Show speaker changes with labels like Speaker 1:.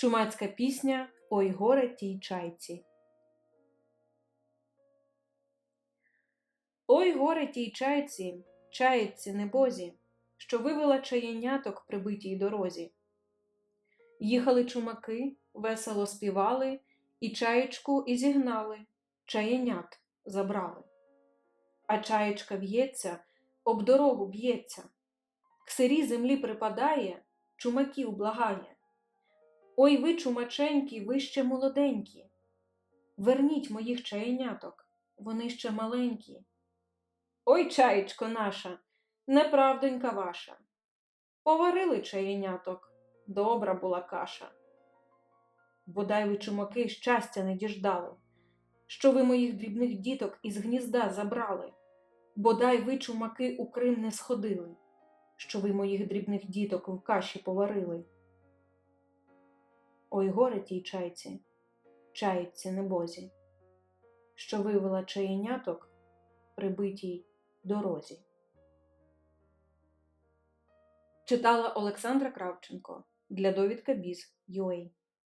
Speaker 1: Чумацька пісня Ой горе тій чайці. Ой горе тій чайці, чаєчці небозі, що вивела чаєняток при битій дорозі. Їхали чумаки, весело співали, і чаєчку і зігнали, чаєнят забрали. А чаєчка в'ється, об дорогу б'ється, к сирій землі припадає, чумаків благає. Ой ви, чумаченькі, ви ще молоденькі. Верніть моїх чаєняток, вони ще маленькі. Ой, чаєчко наша, неправдонька ваша. Поварили чаєняток, добра була каша. Бодай ви, чумаки, щастя не діждали, що ви моїх дрібних діток із гнізда забрали, бодай ви, чумаки, у Крим не сходили, що ви моїх дрібних діток в каші поварили. Ой горе тій чайці, чайці небозі, що вивела чаєняток при битій дорозі. Читала Олександра Кравченко для довідка Біз.UA